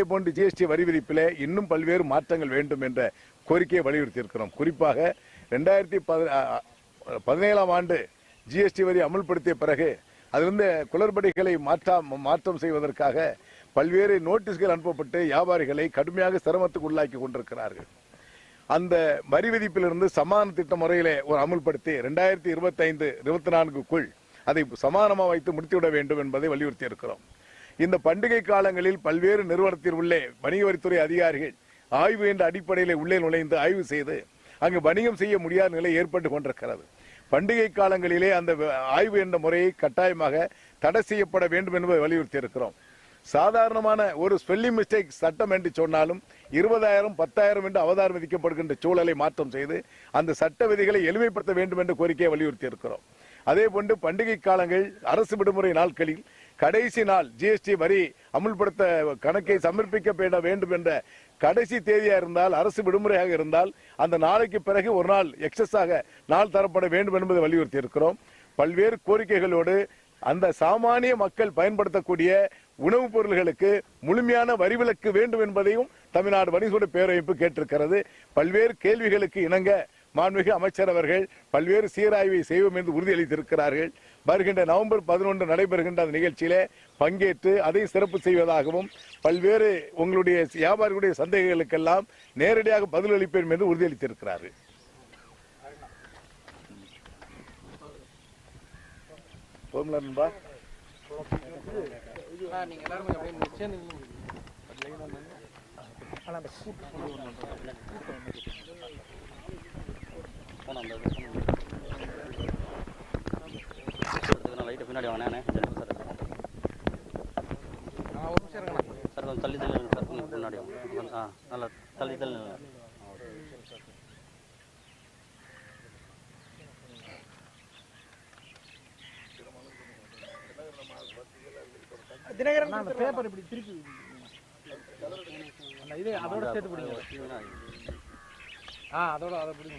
போன்று ஜிஎஸ்டி வரி விதிப்பில் இன்னும் பல்வேறு மாற்றங்கள் வேண்டும் என்ற கோரிக்கையை வலியுறுத்தி இருக்கிறோம் குறிப்பாக ரெண்டாயிரத்தி பதினேழாம் ஆண்டு ஜிஎஸ்டி வரி அமல்படுத்திய பிறகு அதிலிருந்து குளறுபடிகளை மாற்றம் மாற்றம் செய்வதற்காக பல்வேறு நோட்டீஸ்கள் அனுப்பப்பட்டு வியாபாரிகளை கடுமையாக சிரமத்துக்கு உள்ளாக்கி கொண்டிருக்கிறார்கள். அந்த வரி விதிப்பிலிருந்து சமான திட்ட முறையிலே ஒரு அமுல்படுத்தி ரெண்டாயிரத்தி இருபத்தி ஐந்து இருபத்தி நான்குக்குள் அதை சமானமாக வைத்து முடித்துவிட வேண்டும் என்பதை வலியுறுத்தி இருக்கிறோம் இந்த பண்டிகை காலங்களில் பல்வேறு நிறுவனத்தில் உள்ளே வணிக வரித்துறை அதிகாரிகள் ஆய்வு என்ற அடிப்படையில் உள்ளே நுழைந்து ஆய்வு செய்து அங்கு வணிகம் செய்ய முடியாத நிலை ஏற்பட்டு கொண்டிருக்கிறது. பண்டிகை காலங்களிலே அந்த ஆய்வு என்ற முறையை கட்டாயமாக தடை செய்யப்பட வேண்டும் என்பதை வலியுறுத்தி இருக்கிறோம் சாதாரணமான ஒரு ஸ்பெல்லிங் மிஸ்டேக் சட்டம் என்று சொன்னாலும் இருபதாயிரம் பத்தாயிரம் என்று அவதாரம் விதிக்கப்படுகின்ற சூழலை மாற்றம் செய்து அந்த சட்ட விதிகளை எளிமைப்படுத்த வேண்டும் என்ற கோரிக்கையை வலியுறுத்தி இருக்கிறோம் அதே போன்று பண்டிகை காலங்கள் அரசு விடுமுறை நாட்களில் கடைசி நாள் ஜிஎஸ்டி வரி அமுல்படுத்த கணக்கை சமர்ப்பிக்கப்பட வேண்டும் என்ற கடைசி தேதியா இருந்தால் அரசு விடுமுறையாக இருந்தால் அந்த நாளைக்கு பிறகு ஒரு நாள் எக்ஸஸாக நாள் தரப்பட வேண்டும் என்பதை வலியுறுத்தி இருக்கிறோம் பல்வேறு கோரிக்கைகளோடு அந்த சாமானிய மக்கள் பயன்படுத்தக்கூடிய உணவுப் பொருள்களுக்கு முழுமையான வரி விலக்கு வேண்டும் என்பதையும் தமிழ்நாடு வணிகோட பேரமைப்பு கேட்டிருக்கிறது. பல்வேறு கேள்விகளுக்கு இணங்க மாண்புமிகு அமைச்சர் அவர்கள் பல்வேறு சீராய்வை செய்வோம் என்று உறுதியளித்திருக்கிறார்கள். வருகின்ற நவம்பர் பதினொன்று நடைபெறுகின்ற அந்த நிகழ்ச்சியிலே பங்கேற்று அதை சிறப்பு செய்வதாகவும் பல்வேறு உங்களுடைய வியாபாரிகளுடைய சந்தேகங்களுக்கெல்லாம் நேரடியாக பதிலளிப்பேன் என்று உறுதியளித்திருக்கிறார்கள். போதுங்களா நண்பா. நீங்க சேர்ந்து நில்லுங்க. லைட்டு பின்னாடி வாங்கினே சார் ஆ, ஒரு நிமிஷம் இருங்கண்ணா சார் கொஞ்சம் தள்ளி தள்ளி நில்லுங்க சார் கொஞ்சம் பின்னாடி வாங்க. கொஞ்சம் ஆ நல்லா தள்ளி தள்ளி நில்லுங்க. தினகரன் அந்த பேப்பர் இப்படி திருப்பி அந்த இது அதோட சேர்த்து பிடிங்க. ஆ அதோட அதை பிடிங்க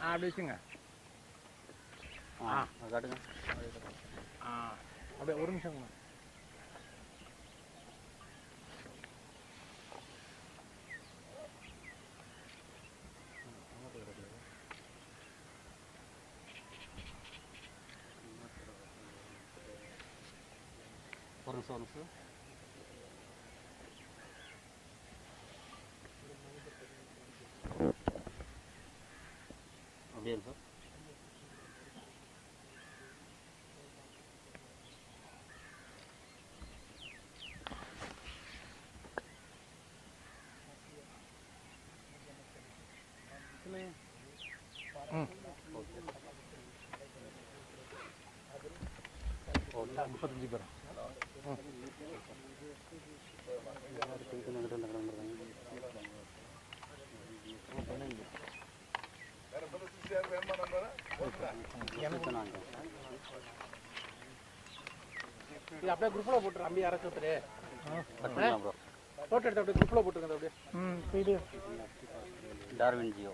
அப்படி வச்சுங்க. ஆ. காட்டுங்க. ஆ அப்படியே ஒரு நிமிஷம் ஒரு நிமிஷம் ஒரு நிமிஷம். முப்பத்தஞ்சு பேர் இது. அப்படியே குரூப்பில் போட்டுரு அம்பி யாராச்சும் ஒருத்தர் ப்ரோ ஃபோட்டோ எடுத்து அப்படியே குரூப்பில் போட்டுருங்க அது அப்படியே டார்வின் ஜியோ.